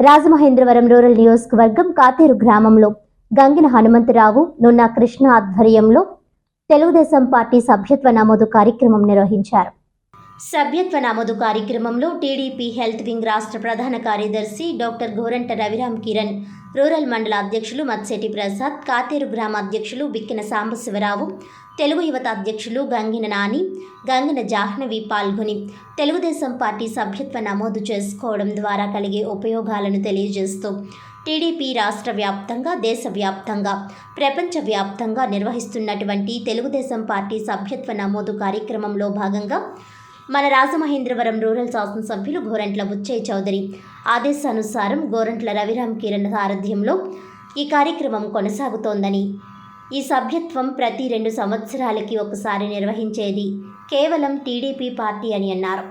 Rajamahendravaram rural నియోజకవర్గం కాతేరు గ్రామంలో గంగిన హనుమంతరావు నున్న కృష్ణ ఆధ్వర్యంలో తెలుగుదేశం పార్టీ సభ్యత్వ నమోదు కార్యక్రమం నిర్వహించారు. సభ్యత్వ నమోదు కార్యక్రమంలో టీడీపీ హెల్త్ వింగ్ రాష్ట్ర ప్రధాన కార్యదర్శి డాక్టర్ గోరంట రవిరామ్ కిరణ్ రూరల్ మండల అధ్యక్షులు మత్సెటి ప్రసాద్ కాతేరు గ్రామ అధ్యక్షులు బిక్కిన సాంబశివరావు తెలుగు యువత అధ్యక్షులు గంగిన నాని గంగిన జాహ్నవి పాల్గొని తెలుగుదేశం పార్టీ సభ్యత్వ నమోదు చేసుకోవడం ద్వారా కలిగే ఉపయోగాలను తెలియజేస్తూ టీడీపీ రాష్ట్ర వ్యాప్తంగా దేశవ్యాప్తంగా ప్రపంచవ్యాప్తంగా నిర్వహిస్తున్నటువంటి తెలుగుదేశం పార్టీ సభ్యత్వ నమోదు కార్యక్రమంలో భాగంగా మన రాజమహేంద్రవరం రూరల్ శాసనసభ్యులు గోరంట్ల బుచ్చయ్య చౌదరి ఆదేశానుసారం గోరంట్ల రవిరామ్ కిరణ్ సారథ్యంలో ఈ కార్యక్రమం కొనసాగుతోందని. ఈ సభ్యత్వం ప్రతి రెండు సంవత్సరాలకి ఒకసారి నిర్వహించేది కేవలం టీడీపీ పార్టీ అని అన్నారు.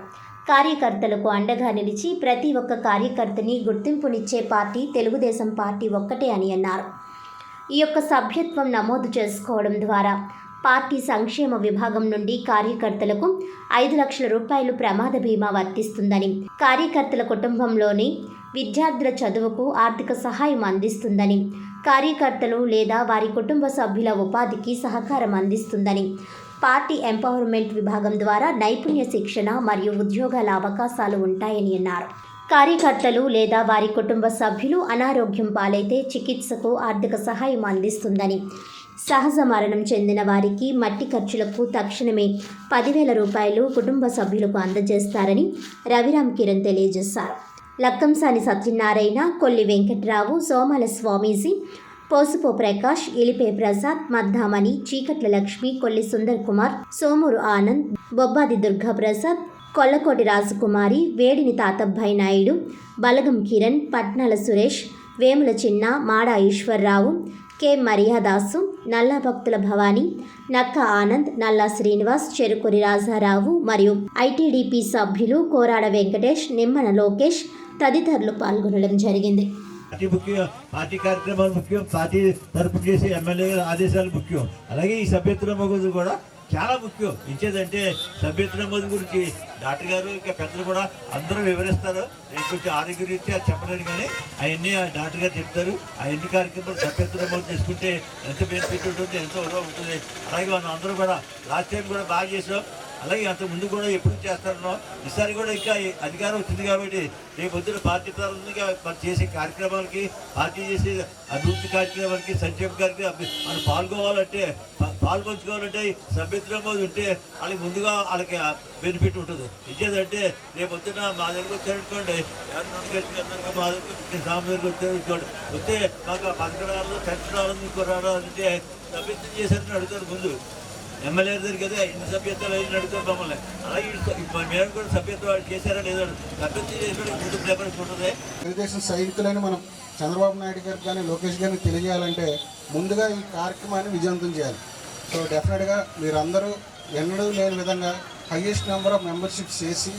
కార్యకర్తలకు అండగా నిలిచి ప్రతి ఒక్క కార్యకర్తని గుర్తింపునిచ్చే పార్టీ తెలుగుదేశం పార్టీ ఒక్కటే అని అన్నారు. ఈ యొక్క సభ్యత్వం నమోదు చేసుకోవడం ద్వారా పార్టీ సంక్షేమ విభాగం నుండి కార్యకర్తలకు ఐదు లక్షల రూపాయలు ప్రమాద బీమా వర్తిస్తుందని కార్యకర్తల కుటుంబంలోని విద్యార్థుల చదువుకు ఆర్థిక సహాయం అందిస్తుందని కార్యకర్తలు లేదా వారి కుటుంబ సభ్యుల ఉపాధికి సహకారం అందిస్తుందని పార్టీ ఎంపవర్మెంట్ విభాగం ద్వారా నైపుణ్య శిక్షణ మరియు ఉద్యోగాల అవకాశాలు ఉంటాయని అన్నారు. కార్యకర్తలు లేదా వారి కుటుంబ సభ్యులు అనారోగ్యం పాలైతే చికిత్సకు ఆర్థిక సహాయం అందిస్తుందని సహజ మరణం చెందిన వారికి మట్టి ఖర్చులకు తక్షణమే పదివేల రూపాయలు కుటుంబ సభ్యులకు అందజేస్తారని రవిరామ్ కిరణ్ తెలియజేశారు. లక్కంసాని సత్యనారాయణ కొల్లి వెంకట్రావు సోమల స్వామీజీ పోసుపో ప్రకాష్ ఇలిపే ప్రసాద్ మద్దామణి చీకట్ల లక్ష్మి కొల్లి సుందర్ కుమార్ సోమూరు ఆనంద్ బొబ్బాది దుర్గా ప్రసాద్ కొల్లకోటి రాజకుమారి వేడిని తాతబ్బాయి నాయుడు బలగం కిరణ్ పట్నాల సురేష్ వేముల చిన్న మాడ ఈశ్వర్రావు కె. మరియాదాసు నల్లా భక్తుల భవాని నక్క ఆనంద్ నల్లా శ్రీనివాస్ చెరుకురి రాజారావు మరియు ఐటీడీపీ సభ్యులు కోరాడ వెంకటేష్ నిమ్మన లోకేష్ తదితరులు పాల్గొనడం జరిగింది. పార్టీ ముఖ్యం పార్టీ కార్యక్రమాలు ముఖ్యం పార్టీ తరపు చేసే ఎమ్మెల్యే ఆదేశాలు ముఖ్యం. అలాగే ఈ సభ్యత్వం కూడా చాలా ముఖ్యం. ఇచ్చేదంటే సభ్యత నమోదు గురించి డాక్టర్ గారు ఇంకా పెద్దలు కూడా అందరూ వివరిస్తారు. నేను కొంచెం ఆరోగ్య రీత్యా చెప్పలేను కానీ అవన్నీ ఆ డాక్టర్ గారు చెప్తారు. ఆ ఎన్ని కార్యక్రమాలు సభ్యత నమోదు చేసుకుంటే ఎంత బెనిఫిట్ ఉంటుంది ఎంతో వృధా ఉంటుంది. అలాగే మనం అందరూ కూడా లాస్ట్ టైం కూడా బాగా చేసాం అలాగే అంత ముందు కూడా ఎప్పుడు చేస్తారనో ఈసారి కూడా ఇంకా అధికారం వచ్చింది కాబట్టి రేపు పొద్దున పార్టీ ప్రారంభంగా మనం చేసే కార్యక్రమాలకి పార్టీ చేసే అభివృద్ధి కార్యక్రమాలకి సంక్షేమ కార్యక్రమం మనం పాల్గొవాలంటే పాల్పంచుకోవాలంటే సభ్యత్వ ఉంటే వాళ్ళకి ముందుగా వాళ్ళకి బెనిఫిట్ ఉంటుంది. ఇచ్చేదంటే రేపు వచ్చిన మా దగ్గర వచ్చారనుకోండి ఎవరిని మా దగ్గర సామి దగ్గర వచ్చారనుకోండి వస్తే మాకు పథకం రావాలి పెన్షన్ రావాలి సభ్యత్వం చేశారని అడుగుతారు ముందు. ఎమ్మెల్యే దగ్గర కదా ఇన్ని సభ్యత్వాలు అయ్యి అడుగుతారు మమ్మల్ని. అలాగే మేము కూడా సభ్యత్వం చేశారా లేదా సభ్యత్వం చేసిన ముందు ప్రిఫరెన్స్ ఉంటుంది? తెలుగుదేశం సైనికులని మనం చంద్రబాబు నాయుడు గారికి కానీ లోకేష్ గారిని తెలియజేయాలంటే ముందుగా ఈ కార్యక్రమాన్ని విజయవంతం చేయాలి. సో డెఫినెట్గా మీరందరూ ఎన్నడూ లేని విధంగా హయ్యెస్ట్ నెంబర్ ఆఫ్ మెంబర్షిప్ చేసి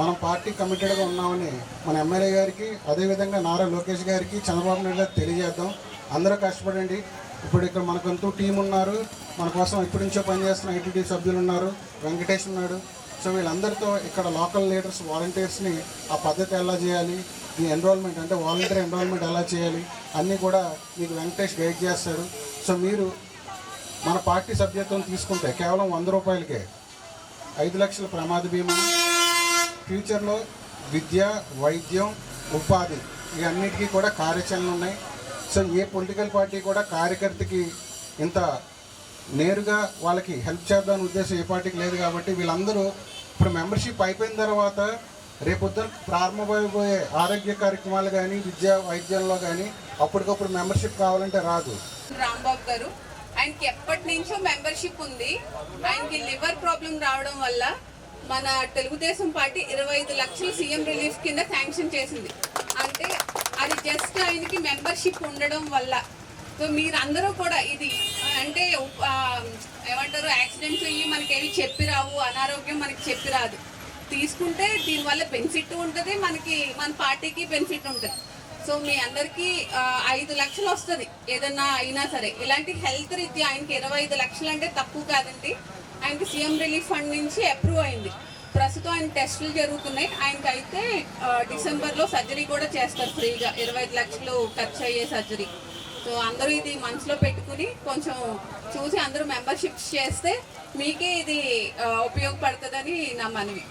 మనం పార్టీ కమిటెడ్గా ఉన్నామని మన ఎమ్మెల్యే గారికి అదేవిధంగా నారా లోకేష్ గారికి చంద్రబాబు నాయుడు గారికి తెలియజేద్దాం. అందరూ కష్టపడండి. ఇప్పుడు ఇక్కడ మనకంతూ టీం ఉన్నారు. మన కోసం ఇప్పటి నుంచో పనిచేస్తున్న ఐటీడీ సభ్యులు ఉన్నారు. వెంకటేష్ ఉన్నాడు. సో వీళ్ళందరితో ఇక్కడ లోకల్ లీడర్స్ వాలంటీర్స్ని ఆ పద్ధతి ఎలా చేయాలి? మీ ఎన్రోల్మెంట్ అంటే వాలంటీర్ ఎన్రోల్మెంట్ ఎలా చేయాలి? అన్నీ కూడా మీకు వెంకటేష్ గైడ్ చేస్తారు. సో మీరు మన పార్టీ సభ్యత్వం తీసుకుంటే కేవలం వంద రూపాయలకే ఐదు లక్షల ప్రమాద బీమా ఫ్యూచర్లో విద్య వైద్యం ఉపాధి ఇవన్నిటికీ కూడా కార్యాచరణలు ఉన్నాయి. సో ఏ పొలిటికల్ పార్టీ కూడా కార్యకర్తకి ఇంత నేరుగా వాళ్ళకి హెల్ప్ చేద్దామని ఉద్దేశం ఏ పార్టీకి లేదు కాబట్టి వీళ్ళందరూ ఇప్పుడు మెంబర్షిప్ అయిపోయిన తర్వాత రేపొద్దున ప్రారంభమైపోయే ఆరోగ్య కార్యక్రమాలు కానీ విద్య వైద్యంలో కానీ అప్పటికప్పుడు మెంబర్షిప్ కావాలంటే రాదు. రాంబాబు గారు ఆయనకి ఎప్పటి నుంచో మెంబర్షిప్ ఉంది. ఆయనకి లివర్ ప్రాబ్లం రావడం వల్ల మన తెలుగుదేశం పార్టీ ఇరవై ఐదు లక్షలు సీఎం రిలీఫ్ కింద శాంక్షన్ చేసింది. అంటే అది జస్ట్ ఆయనకి మెంబర్షిప్ ఉండడం వల్ల. సో మీరందరూ కూడా ఇది అంటే ఏమంటారు యాక్సిడెంట్స్ అయ్యి మనకి చెప్పి రావు అనారోగ్యం మనకి చెప్పి రాదు. తీసుకుంటే దీనివల్ల బెనిఫిట్ ఉంటుంది మనకి మన పార్టీకి బెనిఫిట్ ఉంటుంది. సో మీ అందరికీ ఐదు లక్షలు వస్తుంది. ఏదన్నా అయినా సరే. ఇలాంటి హెల్త్ రీత్యా ఆయనకి ఇరవై ఐదు లక్షలు అంటే తక్కువ కాదండి. ఆయనకి సీఎం రిలీఫ్ ఫండ్ నుంచి అప్రూవ్ అయింది. ప్రస్తుతం ఆయన టెస్టులు జరుగుతున్నాయి. ఆయనకి అయితే డిసెంబర్లో సర్జరీ కూడా చేస్తారు ఫ్రీగా. ఇరవై ఐదు లక్షలు ఖర్చు అయ్యే సర్జరీ. సో అందరూ ఇది మనసులో పెట్టుకుని కొంచెం చూసి అందరూ మెంబర్షిప్స్ చేస్తే మీకే ఇది ఉపయోగపడుతుందని నా మనవి.